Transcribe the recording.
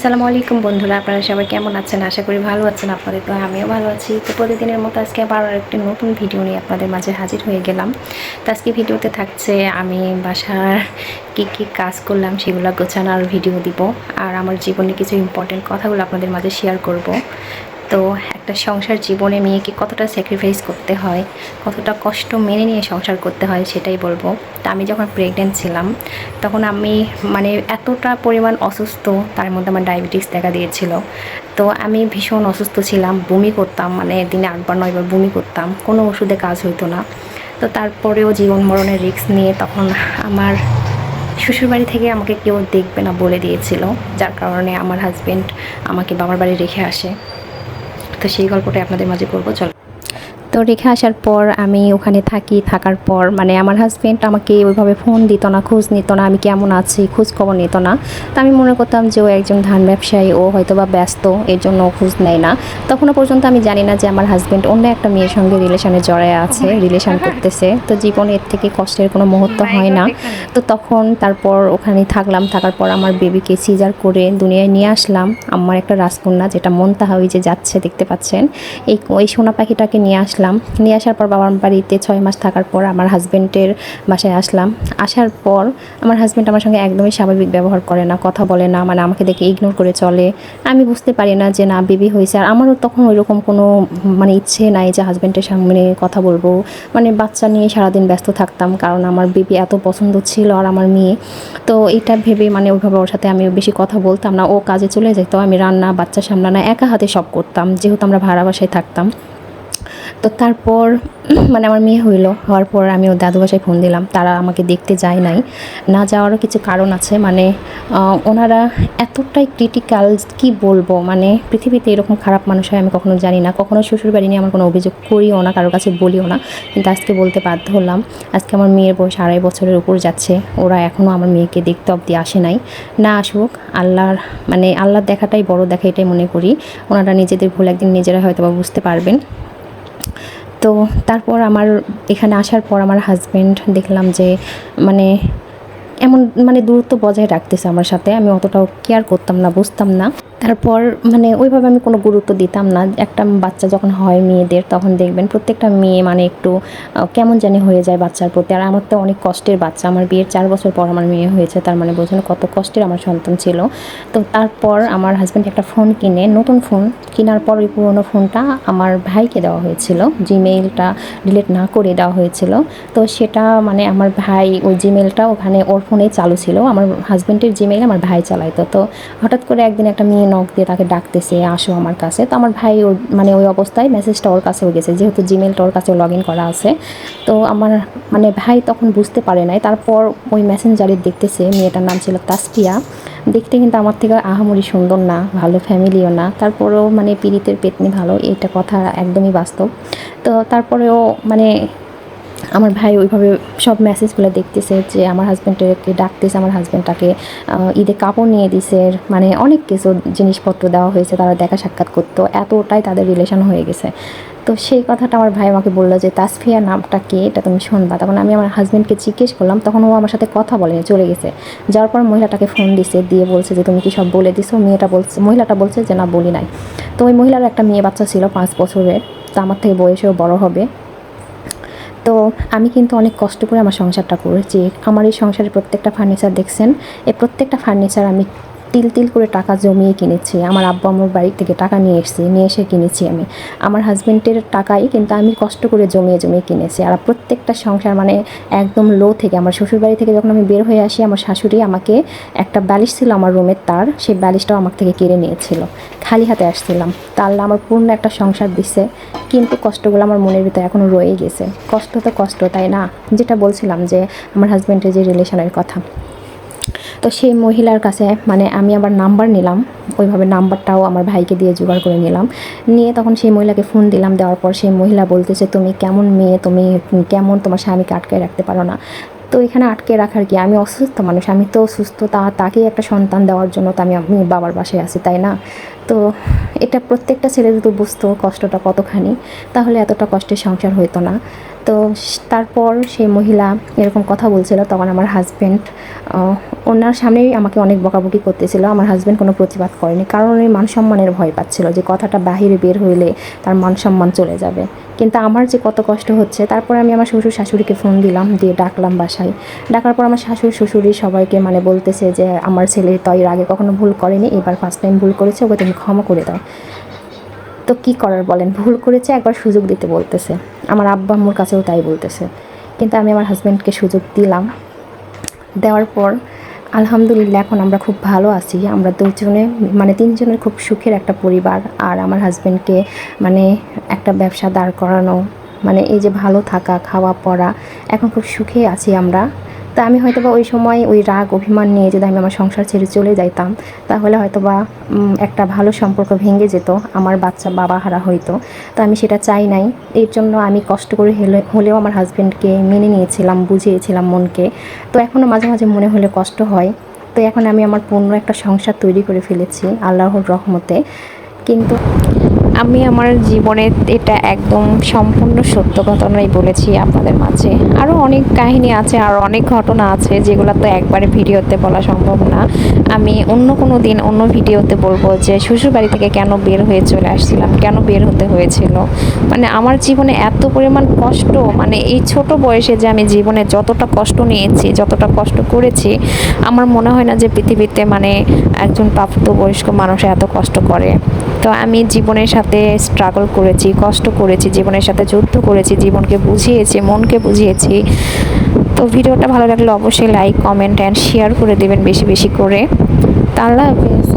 আসসালামু আলাইকুম বন্ধুরা, আপনারা সবাই কেমন আছেন? আশা করি ভালো আছেন, আপনাদের তো আমিও ভালো আছি। তো প্রতিদিনের মতো আজকে আবার একটি নতুন ভিডিও নিয়ে আপনাদের মাঝে হাজির হয়ে গেলাম। তো আজকে ভিডিওতে থাকছে, আমি বাসার কী কী কাজ করলাম সেগুলো গোছানোর ভিডিও দিব। আর আমার জীবনে কিছু ইম্পর্টেন্ট কথাগুলো আপনাদের মাঝে শেয়ার করব। তো একটা সংসার জীবনে মেয়েকে কতটা স্যাক্রিফাইস করতে হয়, কতটা কষ্ট মেনে নিয়ে সংসার করতে হয় সেটাই বলব। তা আমি যখন প্রেগনেন্ট ছিলাম, তখন আমি মানে এতটা পরিমাণ অসুস্থ, তার মধ্যে আমার ডায়াবেটিস দেখা দিয়েছিল। তো আমি ভীষণ অসুস্থ ছিলাম, বমি করতাম মানে দিনে আটবার, নয়বার বমি করতাম, কোনো ওষুধে কাজ হইতো না। তো তারপরেও জীবন মরণের রিস্ক নিয়ে তখন আমার শ্বশুরবাড়ি থেকে আমাকে কেউ দেখবে না বলে দিয়েছিল, যার কারণে আমার হাজবেন্ড আমাকে বাবার বাড়ি রেখে আসে। তো সেই গল্পটাই আপনাদের মাঝে করব। চলো। তো রেখে আসার পর আমি ওখানে থাকি থাকার পর মানে আমার হাজব্যান্ড আমাকে ওইভাবে ফোন দিত না খোঁজ নিত না আমি কেমন আছি খোঁজ খবর নিত না। তো আমি মনে করতাম যে ও একজন ধান ব্যবসায়ী ও হয়তো বা ব্যস্ত এর জন্য খোঁজ নেয় না। তখনও পর্যন্ত আমি জানি না যে আমার হাজব্যান্ড অন্য একটা মেয়ের সঙ্গে রিলেশনে জড়ায় আছে রিলেশন করতেছে। তো জীবনে এর থেকে কষ্টের কোনো মুহূর্ত হয় না। তো তখন তারপর ওখানে থাকলাম থাকার পর আমার বেবিকে সিজার করে দুনিয়ায় নিয়ে আসলাম। আমার একটা রাজকন্যা যেটা মনতাহা ওই যে যাচ্ছে দেখতে পাচ্ছেন। এই ওই সোনা পাখিটাকে নিয়ে আসলাম। নিয়ে আসার পর বাবার বাড়িতে ছয় মাস থাকার পর আমার হাজব্যান্ডের বাসায় আসলাম। আসার পর আমার হাজব্যান্ড আমার সঙ্গে একদমই স্বাভাবিক ব্যবহার করে না, কথা বলে না মানে আমাকে দেখে ইগনোর করে চলে। আমি বুঝতে পারি না যে না বেবি হয়েছে। আর আমারও তখন ওইরকম কোনো মানে ইচ্ছে নাই যে হাজব্যান্ডের সামনে কথা বলব। মানে বাচ্চা নিয়ে সারাদিন ব্যস্ত থাকতাম, কারণ আমার বেবি এত পছন্দ ছিল আর আমার মেয়ে। তো এটা ভেবে মানে ওইভাবে ওর সাথে আমি বেশি কথা বলতাম না। ও কাজে চলে যেত, আমি রান্না, বাচ্চা সামলানা, একা হাতে সব করতাম। যেহেতু আমরা ভাড়া বাসায় থাকতাম। তো তারপর মানে আমার মেয়ে হইল, হওয়ার পর আমি ওর দাদু বাসায় ফোন দিলাম। তারা আমাকে দেখতে যায় নাই। না যাওয়ারও কিছু কারণ আছে মানে ওনারা এতটাই ক্রিটিক্যাল কি বলব? মানে পৃথিবীতে এরকম খারাপ মানুষ হয় আমি কখনো জানি না। কখনো শ্বশুর বাড়ি নিয়ে আমার কোনো অভিযোগ করিও না, কারোর কাছে বলিও না। কিন্তু আজকে বলতে বাধ্য হলাম, আজকে আমার মেয়ের বয়স আড়াই বছরের উপর যাচ্ছে। ওরা এখনও আমার মেয়েকে দেখতে অবধি আসে নাই। না আসুক, আল্লাহর মানে আল্লাহর দেখাটাই বড় দেখা, এটাই মনে করি। ওনারা নিজেদের ভুল একদিন নিজেরা হয়তো বা বুঝতে পারবেন। তো তারপর আমার এখানে আসার পর আমার হাজব্যান্ড দেখলাম যে মানে এমন মানে দূরত্ব বজায় রাখতেছে আমার সাথে। আমি অতটাও কেয়ার করতাম না, বুঝতাম না। তারপর মানে ওইভাবে আমি কোনো গুরুত্ব দিতাম না। একটা বাচ্চা যখন হয় মেয়েদের, তখন দেখবেন প্রত্যেকটা মেয়ে মানে একটু কেমন জানি হয়ে যায় বাচ্চার প্রতি। আর আমার তো অনেক কষ্টের বাচ্চা। আমার বিয়ের চার বছর পর আমার মেয়ে হয়েছে, তার মানে বোঝেন কত কষ্টের আমার সন্তান ছিল। তো তারপর আমার হাজব্যান্ড একটা ফোন কিনে, নতুন ফোন কেনার পর ওই পুরোনো ফোনটা আমার ভাইকে দেওয়া হয়েছিল। জিমেইলটা ডিলিট না করে দেওয়া হয়েছিল। তো সেটা মানে আমার ভাই ওই জিমেলটা ওখানে ওর ফোনেই চালু ছিল। আমার হাজব্যান্ডের জিমেইল আমার ভাই চালাইতো। তো হঠাৎ করে একদিন একটা মেয়ে নক দিয়ে তাকে ডাকতেছে, আসো আমার কাছে। তো আমার ভাই ওর মানে ওই অবস্থায় মেসেজটা ওর কাছেও গেছে, যেহেতু জিমেলটা ওর কাছে লগ ইন করা আছে। তো আমার মানে ভাই তখন বুঝতে পারে নাই। তারপর ওই মেসেঞ্জারে দেখতেছে, মেয়েটার নাম ছিল তাসফিয়া। দেখতে কিন্তু আমার থেকে আহামরি সুন্দর না, ভালো ফ্যামিলিও না। তারপরেও মানে পীড়িতের পেতনি ভালো এটা কথা একদমই বাস্তব। তো তারপরেও মানে আমার ভাই ওইভাবে সব মেসেজগুলো দেখতেছে যে আমার হাজব্যান্ডকে ডাকতেছে, আমার হাজব্যান্ডটাকে ঈদে কাপড় নিয়ে দিছে মানে অনেক কিছু জিনিসপত্র দেওয়া হয়েছে, তারা দেখা সাক্ষাৎ করতো, এতটাই তাদের রিলেশন হয়ে গেছে। তো সেই কথাটা আমার ভাই আমাকে বলল যে, তাসফিয়া নামটা কে? এটা তুমি শুনবা। তখন আমি আমার হাজব্যান্ডকে জিজ্ঞেস করলাম, তখন ও আমার সাথে কথা বলেনি চলে গেছে। যাওয়ার পর মহিলাটাকে ফোন দিছে, দিয়ে বলছে যে, তুমি কি সব বলে দিছো? মেয়েটা বলছে, মহিলাটা বলছে যে, না, বলি নাই। তো ওই মহিলার একটা মেয়ে বাচ্চা ছিল পাঁচ বছরের, তো আমার থেকে বয়সেও বড় হবে। তো আমি কিন্তু অনেক কষ্ট করে আমার সংসারটা করেছি। আমার এই সংসারের প্রত্যেকটা ফার্নিচার দেখছেন, এই প্রত্যেকটা ফার্নিচার আমি তিল তিল করে টাকা জমিয়ে কিনেছি। আমার আব্বু আমার বাড়ি থেকে টাকা নিয়ে এসেছি, নিয়ে এসে কিনেছি আমি। আমার হাজব্যান্ডের টাকাই কিন্তু আমি কষ্ট করে জমিয়ে জমিয়ে কিনেছি। আর প্রত্যেকটা সংসার মানে একদম লো থেকে আমার শ্বশুরবাড়ি থেকে যখন আমি বের হয়ে আসি, আমার শাশুড়ি আমাকে একটা ব্যালিশ ছিল আমার রুমের তার, সেই ব্যালিশটাও আমার থেকে কেড়ে নিয়েছিল। খালি হাতে আসছিলাম। তা আল্লাহ আমার পূর্ণ একটা সংসার দিছে। কিন্তু কষ্টগুলো আমার মনের ভিতরে এখনও রয়ে গেছে। কষ্ট তো কষ্ট, তাই না? যেটা বলছিলাম যে আমার হাজব্যান্ডের যে রিলেশনের কথা। তো সেই মহিলার কাছে মানে আমি আবার নাম্বার নিলাম, ওইভাবে নাম্বারটাও আমার ভাইকে দিয়ে জোগাড় করে নিলাম। নিয়ে তখন সেই মহিলাকে ফোন দিলাম, দেওয়ার পর সেই মহিলা বলতেছে, তুমি কেমন মেয়ে? তুমি কেমন? তোমার স্বামীকে আটকে রাখতে পারো না। তো এখানে আটকে রাখার কি? আমি অসুস্থ মানুষ, আমি তো সুস্থ তা, তাকেই একটা সন্তান দেওয়ার জন্য তো আমি আমি বাবার বাসায় আছি, তাই না? তো এটা প্রত্যেকটা ছেলে যদি বুঝতো কষ্টটা কতখানি, তাহলে এতটা কষ্টের সংসার হতো না। তো তারপর সেই মহিলা এরকম কথা বলছিল, তখন আমার হাজব্যান্ড ওনার সামনেই আমাকে অনেক বকাবকি করতেছিল, আমার হাজব্যান্ড কোনো প্রতিবাদ করেনি, কারণ ওই মান সম্মানের ভয় পাচ্ছিল যে কথাটা বাহিরে বের হইলে তার মান সম্মান চলে যাবে। কিন্তু আমার যে কত কষ্ট হচ্ছে, তারপরে আমি আমার শ্বশুর শাশুড়িকে ফোন দিলাম, দিয়ে ডাকলাম বাসায়। ডাকার পর আমার শাশুড় শ্বশুরি সবাইকে মানে বলতেছে যে, আমার ছেলে তো এর আগে কখনো ভুল করেনি, এবার ফার্স্ট টাইম ভুল করেছে, ওকে তুমি ক্ষমা করে দাও। তো কি করার বলেন? ভুল করেছে, একবার সুযোগ দিতে বলতেছে। আমার আব্বা আম্মুর কাছেও তাই বলতেছে। কিন্তু আমি আমার হাজব্যান্ডকে সুযোগ দিলাম। দেওয়ার পর আলহামদুলিল্লাহ, এখন আমরা খুব ভালো আছি। আমরা দুজনে মানে তিনজনের খুব সুখের একটা পরিবার। আর আমার হাজব্যান্ডকে মানে একটা ব্যবসা দাঁড় করানো মানে এই যে ভালো থাকা, খাওয়া, পড়া, এখন খুব সুখে আছি আমরা। তা আমি হয়তো বা ওই সময় ওই রাগ, অভিমান নিয়ে যদি আমি আমার সংসার ছেড়ে চলে যাইতাম, তাহলে হয়তো বা একটা ভালো সম্পর্ক ভেঙে যেত, আমার বাচ্চা বাবা হারা হইতো। তো আমি সেটা চাই নাই। এর জন্য আমি কষ্ট করে হেলে- হলেও আমার হাজব্যান্ডকে মেনে নিয়েছিলাম, বুঝিয়েছিলাম মনকে। তো এখনও মাঝে মাঝে মনে হলে কষ্ট হয়। তো এখন আমি আমার পূর্ণ একটা সংসার তৈরি করে ফেলেছি, আল্লাহর রহমতে। কিন্তু আমি আমার জীবনে এটা একদম সম্পূর্ণ সত্য ঘটনাই বলেছি আপনাদের মাঝে। আরও অনেক কাহিনী আছে, আর অনেক ঘটনা আছে, যেগুলো তো একবারে ভিডিওতে বলা সম্ভব না। আমি অন্য কোনো দিন অন্য ভিডিওতে বলব যে শ্বশুর বাড়ি থেকে কেন বের হয়ে চলে আসছিলাম, কেন বের হতে হয়েছিল? মানে আমার জীবনে এত পরিমাণ কষ্ট মানে এই ছোট বয়সে যে আমি জীবনে যতটা কষ্ট নিয়েছি, যতটা কষ্ট করেছি, আমার মনে হয় না যে পৃথিবীতে মানে একজন প্রাপ্তবয়স্ক মানুষ এত কষ্ট করে। তো আমি জীবনের সাথে স্ট্রাগল করেছি, কষ্ট করেছি, জীবনের সাথে যুদ্ধ করেছি, জীবনকে বুঝিয়েছি, মনকে বুঝিয়েছি। তো ভিডিওটা ভালো লাগলে অবশ্যই লাইক কমেন্ট অ্যান্ড শেয়ার করে দেবেন বেশি বেশি করে। তা আল্লাহ হাফেজ।